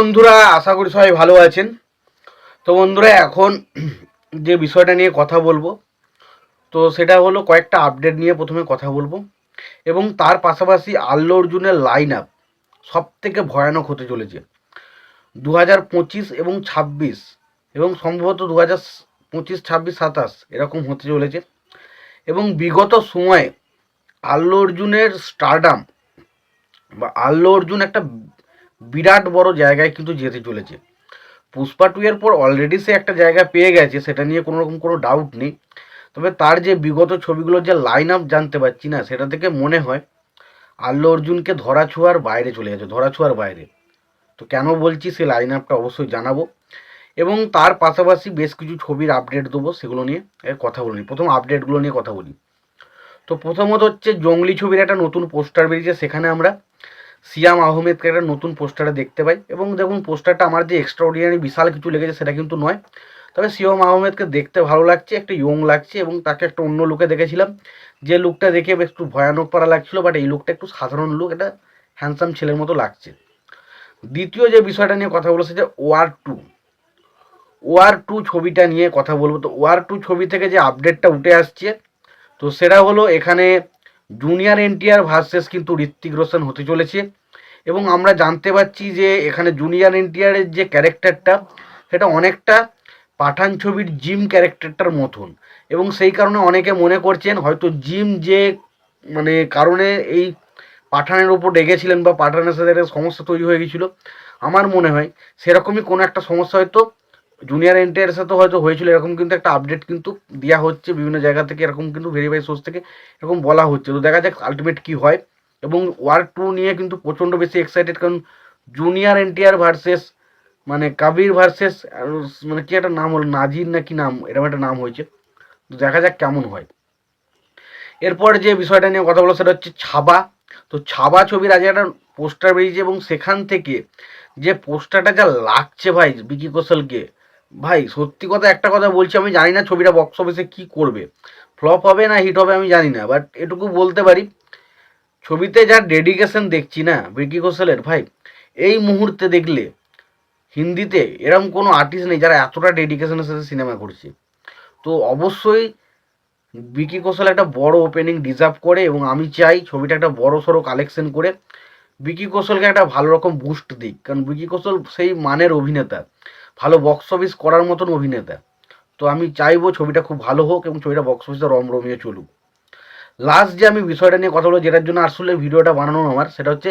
বন্ধুরা, আশা করি সবাই ভালো আছেন। তো বন্ধুরা, এখন যে বিষয়টা নিয়ে কথা বলব, তো সেটা হলো কয়েকটা আপডেট নিয়ে প্রথমে কথা বলব এবং তার পাশাপাশি আল্লু অর্জুনের লাইন আপ সব থেকে ভয়ানক হতে চলেছে। দু হাজার পঁচিশ এবং ছাব্বিশ এবং সম্ভবত দু হাজার পঁচিশ, ছাব্বিশ, সাতাশ এরকম হতে চলেছে এবং বিগত সময়ে আল্লু অর্জুনের স্টারডাম বা আল্লু অর্জুন একটা বিরাট বড় জায়গায় কিন্তু যেতে চলেছে। পুষ্পা টু এর পর অলরেডি সে একটা জায়গা পেয়ে গেছে, সেটা নিয়ে কোনো রকম কোনো ডাউট নেই। তবে তার যে বিগত ছবিগুলোর যে লাইন আপ জানতে পারছি না, সেটা থেকে মনে হয় আল্লু অর্জুনকে ধরা ছোঁয়ার বাইরে চলে গেছে ধরা ছোঁয়ার বাইরে। তো কেন বলছি, সে লাইন আপটা অবশ্যই জানাব। এবং তার পাশাপাশি বেশ কিছু ছবির আপডেট দেবো সেগুলো নিয়ে কথা বলি প্রথম আপডেটগুলো নিয়ে কথা বলি। তো প্রথমত হচ্ছে জঙ্গলি ছবির একটা নতুন পোস্টার বেরিয়েছে, সেখানে আমরা সিয়াম আহমেদকে একটা নতুন পোস্টারে দেখতে পাই। এবং দেখুন, পোস্টারটা আমার যে এক্সট্রাঅর্ডিনারি বিশাল কিছু লেগেছে সেটা কিন্তু নয়। তবে সিয়াম আহমেদকে দেখতে ভালো লাগছে, একটা ইয়ং লাগছে এবং তাকে একটা অন্য লুকে দেখেছিলাম। যে লুকটা দেখে একটু ভয়ানক পারা লাগছিল বাট এই লুকটা একটু সাধারণ লুক এটা হ্যান্ডসাম ছেলের মতো লাগছে। দ্বিতীয় যে বিষয়টা নিয়ে কথা বলেছে, যে ওয়ার টু। ওয়ার টু ছবিটা নিয়ে কথা বলব। তো ওয়ার টু ছবি থেকে যে আপডেটটা উঠে আসছে, তো সেটা হলো এখানে জুনিয়র এনটিআর ভার্সেস কিন্তু ঋত্বিক রোশন হতে চলেছে। এবং আমরা জানতে পারছি যে এখানে জুনিয়র এনটিআরের যে ক্যারেক্টারটা সেটা অনেকটা পাঠান ছবির জিম ক্যারেক্টারটার মতন। এবং সেই কারণে অনেকে মনে করছেন হয়তো জিম যে মানে কারণে এই পাঠানের ওপর ডেকেছিলেন বা পাঠানের সাথে একটা সমস্যা তৈরি হয়ে গেছিল। আমার মনে হয় সেরকমই কোনো একটা সমস্যা হয়তো জুনিয়র এনটিআরের সাথে হয়তো হয়েছিল, এরকম কিন্তু একটা আপডেট কিন্তু দেওয়া হচ্ছে, বিভিন্ন জায়গা থেকে এরকম কিন্তু ভেরিফাই সোর্স থেকে এরকম বলা হচ্ছে। তো দেখা যাক আলটিমেট কী হয়। এবং ওয়ার টু নিয়ে কিন্তু প্রচণ্ড বেশি এক্সাইটেড কারণ জুনিয়র এনটিআর ভার্সেস মানে কাবির ভার্সেস মানে কি একটা নাম হলো নাজির না কি নাম, এরকম একটা নাম হয়েছে। তো দেখা যাক কেমন হয়। এরপর যে বিষয়টা নিয়ে কথা বলো, সেটা হচ্ছে ছাবা। তো ছাবা ছবির আগে একটা পোস্টার বেরিয়েছে, এবং সেখান থেকে যে পোস্টারটা যা লাগছে ভাই, বিকি কৌশলকে ভাই, সত্যি কথা একটা কথা বলছি, আমি জানি না ছবিটা বক্স অফিসে কী করবে। ফ্লপ হবে না হিট হবে আমি জানি না বাট এটুকু বলতে পারি, ছবিতে যা ডেডিকেশন দেখছি না বিকি কৌশলের ভাই, এই মুহূর্তে দেখলে হিন্দিতে এরকম কোনো আর্টিস্ট নেই যারা এতটা ডেডিকেশনের সাথে সিনেমা করছে। তো অবশ্যই বিকি কৌশল একটা বড় ওপেনিং ডিজার্ভ করে এবং আমি চাই ছবিটা একটা বড় সড়ো কালেকশন করে বিকি কৌশলকে একটা ভালো রকম বুস্ট দিক। কারণ বিকি কৌশল সেই মানের অভিনেতা। ভালো বক্স অফিস করার মতন অভিনেতা। তো আমি চাইব ছবিটা খুব ভালো হোক এবং ছবিটা বক্স অফিসে রমরমিয়ে চলুক। লাস্ট যে আমি বিষয়টা নিয়ে কথা বলব, যেটার জন্য আসলে ভিডিওটা বানানো আমার, সেটা হচ্ছে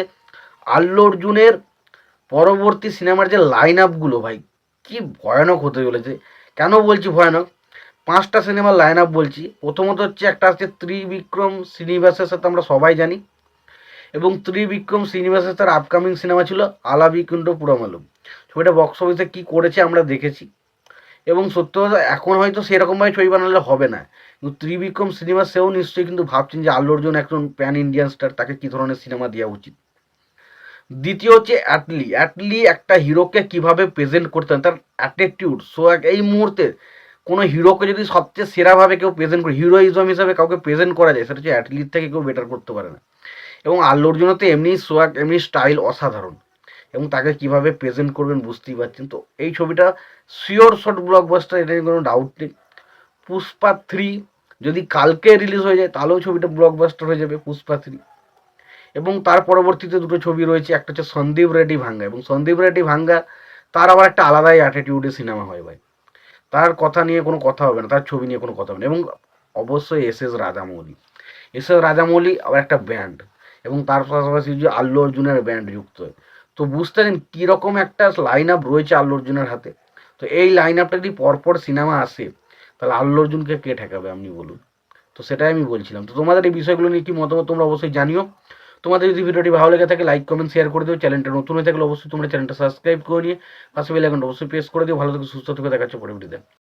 আল্লু অর্জুনের পরবর্তী সিনেমার যে লাইন আপগুলো ভাই, কি ভয়ানক হতে চলেছে। কেন বলছি ভয়ানক? পাঁচটা সিনেমার লাইন আপ বলছি। প্রথমত হচ্ছে একটা হচ্ছে ত্রিবিক্রম শ্রীনিবাসের সাথে আমরা সবাই জানি। এবং ত্রিবিক্রম শ্রীনিবাসের তার আপকামিং সিনেমা ছিল আলাবি কুণ্ড পুরমালুম। ছবিটা বক্স অফিসে কী করেছে আমরা দেখেছি। এবং সত্য এখন হয়তো সেরকমভাবে ছবি বানালে হবে না। কিন্তু ত্রিবিক্রম সিনেমা সেও নিশ্চয়ই কিন্তু ভাবছেন যে আল্লু অর্জুন একজন প্যান ইন্ডিয়ান স্টার তাকে কী ধরনের সিনেমা দেওয়া উচিত? দ্বিতীয় হচ্ছে অ্যাটলি। অ্যাটলি একটা হিরোকে কীভাবে প্রেজেন্ট করতে তার অ্যাটিটিউড সো এই মুহূর্তে কোনো হিরোকে যদি সবচেয়ে সেরাভাবে কেউ প্রেজেন্ট করে, হিরোইজম হিসাবে কাউকে প্রেজেন্ট করা যায়, সেটা হচ্ছে অ্যাটলির থেকে কেউ বেটার করতে পারে না। এবং আল্লু অর্জুনের তো এমনি সোয়াগ এমনি স্টাইল অসাধারণ। এবং তাকে কীভাবে প্রেজেন্ট করবেন বুঝতেই পারছেন। তো এই ছবিটা শিওর শট ব্লকবাস্টার এটা নিয়ে কোনো ডাউট নেই। পুষ্পা থ্রি যদি কালকে রিলিজ হয়ে যায়, তাহলেও ছবিটা ব্লকবাস্টার হয়ে যাবে পুষ্পা থ্রি এবং তার পরবর্তীতে দুটো ছবি রয়েছে, একটা হচ্ছে সন্দীপ রেড্ডি ভাঙ্গা। এবং সন্দীপ রেড্ডি ভাঙ্গা, তার আবার একটা আলাদাই অ্যাটিটিউডে সিনেমা হয় ভাই। তার কথা নিয়ে কোনো কথা হবে না, তার ছবি নিয়ে কোনো কথা হবে না। এবং অবশ্যই S S Rajamouli. S S Rajamouli আবার একটা ব্যান্ড এবং তার পাশাপাশি যে আল্লু অর্জুনের ব্যান্ড যুক্ত। তো বুঝতে পারেন কীরকম একটা লাইন আপ রয়েছে আল্লু অর্জুনের হাতে? তো এই লাইন আপটা যদি পরপর সিনেমা আসে, তাহলে আল্লু অর্জুনকে কে ঠেকাবে আপনি বলুন? তো সেটাই আমি বলছিলাম। তো তোমাদের এই বিষয়গুলো নিয়ে কি মতামত তোমরা অবশ্যই জানিও। তোমাদের যদি ভিডিওটি ভালো লেগে থাকে লাইক কমেন্ট শেয়ার করে দিও। চ্যানেলটা নতুন হয়ে থাকলে অবশ্যই তোমরা চ্যানেলটা সাবস্ক্রাইব করে নিয়ে পাশে বেল আইকনটা অবশ্যই প্রেস করে দিও। ভালো থেকে, সুস্থ থেকে দেখাচ্ছে পরে ভিডিওতে